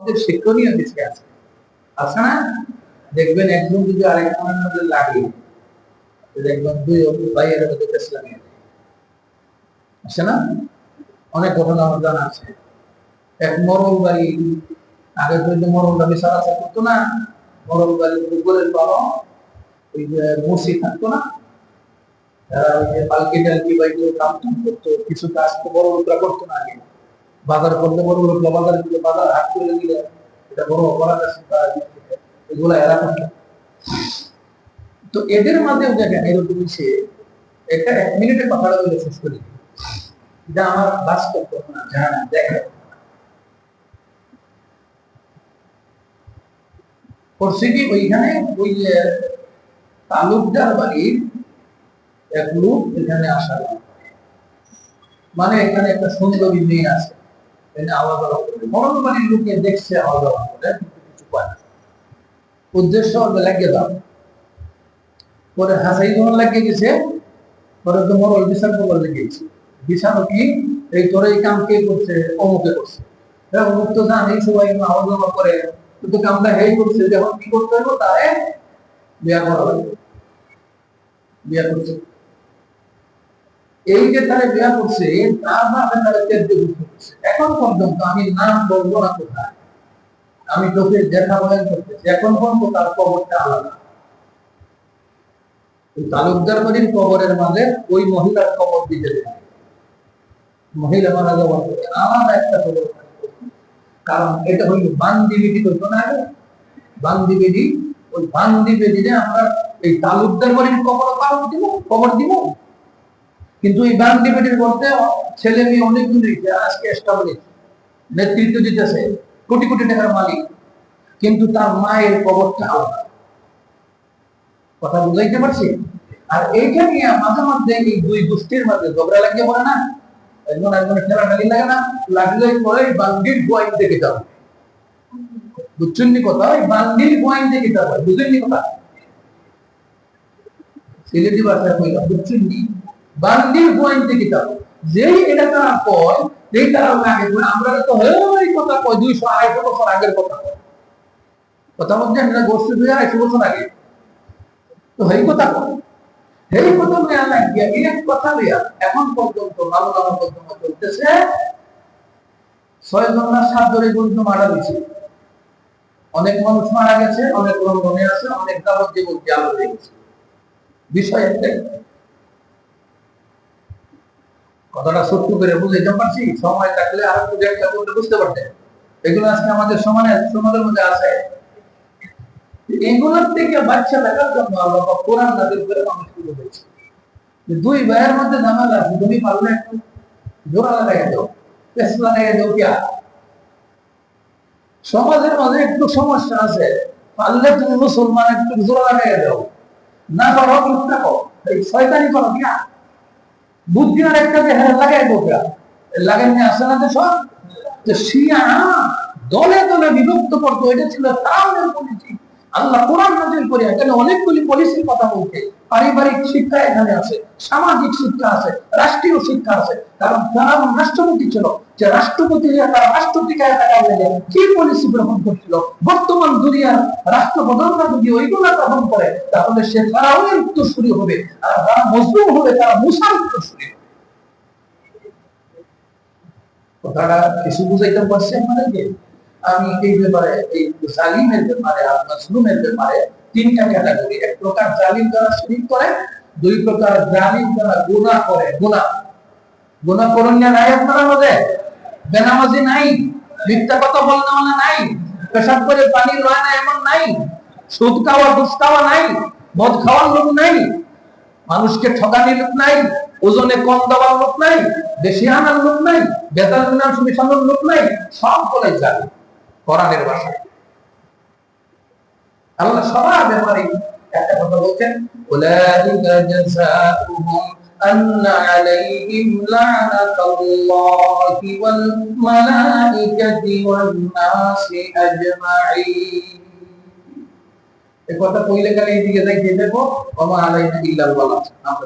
আমাদের শিক্ষণীয় কিছু আছে আছে না? দেখবেন একজন যদি আরেকজনের মধ্যে লাগে দেখবেন দুই ভাইয়ের মধ্যে পেশ লাগে আছে না? অনেক ঘটনা আমার আছে। এক মরল বাড়ি, আগে পর্যন্ত মরলটা বিশাল আছে করতো না। মরল বাড়ির উপরের পালো ওই যে মুসি থাকতো না? তারা ওই যে পালকি টালকি বা কাম করতো, কিছু কাজ তো বড় করতো না আগে। বাজার করলে বড় লোকরা বাজার দিলে বাজার, হাট করে দিলে এটা বড় অপরাধ আছে এগুলো এরা তো এদের মাঝেও দেখেন এরকম সে একটা এক মিনিটের কথাটা বলে শেষ করি। এটা আমার বাস্তব ঘটনা জানা দেখে করছে কি ওইখানে, ওই যে তালুকদার বাড়ির এক লোক এখানে আসা মানে এখানে একটা সুন্দরী মেয়ে আছে। এই তোর এই কাম কে করছে? অমুকে করছে। হ্যাঁ অমুক তো জানেই, সবাই আওয়াজ আওয়াজ করে। কিন্তু কামটা হেই করছে যখন কি করতে হবে বিয়া করছে। এই যে তারে বিয়া করছে তার বাপে তারে ঘোষণা করছে এখন পর্যন্ত আমি নাম বলব না কোথায়। আমি তোকে দেখা বলেন করতেছি এখন পর্যন্ত তার কবরটা আলাদা। তালুকদার বাড়ির কবরের মাঝে ওই মহিলার কবর দিতে দেবে মহিলা মারা যাওয়ার পরে আলাদা একটা কবর কারণ এটা হইল বান্দি বিধি করতো না আগে বান্দি ওই বান্দি বিধিতে আমরা এই তালুকদার বাড়ির কবর পালন দিব, কবর দিব? কিন্তু এই বান্দি বিধির বলতে ছেলে মেয়ে অনেকগুলি আজকে এস্টাবলিশ নেতৃত্ব দিতেছে, কোটি কোটি টাকার মালিক। কিন্তু তার মায়ের কবরটা আলাদা। কথা বুঝাইতে পারছি? আর এইটা নিয়ে মাঝে মধ্যে এই দুই গোষ্ঠীর মধ্যে ঝগড়া লাগিয়ে পড়ে না? একজন একজনের ঠেলাঠালি লাগে না, লাগলে পরে বান্দির গোয়াইন থেকে যাও বুঝছেন নি কথা? ওই বান্দির গোয়াইন থেকে যাও বুঝেন নি কথা? সিলেটি ভাষায় কইলাম বুঝছেন নি? বান্দির গোয়াইন থেকে যাও যেই এটা তারা কয়, যেই তারা আগে আমরা তো এই কথা কয়, দুইশো আড়াইশো বছর আগের কথা কথা বলছে আমরা গোষ্ঠী দুই আড়াইশো বছর আগে। তো এই কথা কয়। এই কথা মেয়া লাগিয়া এক কথা লইয়া এখন পর্যন্ত লালন পর্যন্ত চলতেছে। ছয় জন না সাত জনে পর্যন্ত মারা গেছে। অনেক মানুষ মারা গেছে, অনেক মনে আছে, অনেক যাবজ্জীবন জাল হয়ে গেছে। বিষয় একটাই কথাটা সত্য করে বুঝাইতে পারছি, সময় থাকলে আর একটু ব্যাখ্যা করতে বুঝতে পারতেন এগুলো আজকে আমাদের সমানে সমাজের মধ্যে আছে। এগুলোর থেকে বাচ্চা দেখার জন্য আল্লাহ কোরআন নাজিল করে মানুষকে বলেছে যে দুই ভাইয়ের মধ্যে ঝামেলা আছে, তুমি পারলে একটু জোড়া লাগাই দাও পেস লাগাই দাও কি আর? সমাজের মাঝে একটু সমস্যা আছে, পারলে তুমি মুসলমান একটু জোড়া লাগাই দাও। না পারো কিন্তু থাকো। এই শয়তানি করো কি আর? বুদ্ধি আর একটা যে হ্যাঁ লাগাই বোকা লাগাই নিয়ে আসে না যে শিয়া, দলে দলে বিভক্ত করতো, এটা ছিল তাহলে পলিসি আল্লাহ কোরআন নাজিল করে এখানে অনেকগুলি পলিসির কথা বলতে পারিবারিক শিক্ষা এখানে আছে, সামাজিক শিক্ষা আছে, রাষ্ট্রীয় শিক্ষা আছে। কারণ তারা রাষ্ট্রপতি ছিল, যে রাষ্ট্রপতি রাষ্ট্রপতিকে কি পলিসি গ্রহণ করছিল? বর্তমান দুনিয়ার রাষ্ট্রপ্রধানরা যদি ওইগুলা গ্রহণ করে, তাহলে সে তারাও উত্তরসূরি হবে, আর যারা মজলুম হবে তারা মুসার উত্তরসূরি কথাটা কিছু বুঝাইতে পারছি আপনাদেরকে আমি এই ব্যাপারে, এই জালিমের ব্যাপারে আর মাজলুমের ব্যাপারে তিনটা ক্যাটাগরি এক প্রকার জালিম যারা শিরিক করে, দুই প্রকার জালিম যারা গুনাহ করে, গুনাহ। গুনাহ করুন না, নাই আপনারা মধ্যে বেনামাজি নাই, মিথ্যা কথা বলতে মানে নাই, পেশাব করে পানি লয় না এমন নাই, সুদ খাওয়া, ঘুষ খাওয়া নাই, মদ খাওয়ার লোক নাই, মানুষকে ঠকানির লোক নাই, ওজনে কম দেওয়ার লোক নাই, বেশি আনার লোক নাই বেতাল বিনাশ মিশানোর লোক নাই, সব বলে জানি কোরআনের ভাষায় আল্লাহ সবার ব্যাপারে একটা কথা বলছেন উলাইকা জাযাউহুম أن عليهم لعنة الله والملائكة والناس أجمعين এ কথা কইলে গেলে এইদিকে যাই দেখবো ওমা আলাইনা ইল্লাল বালাগ আমরা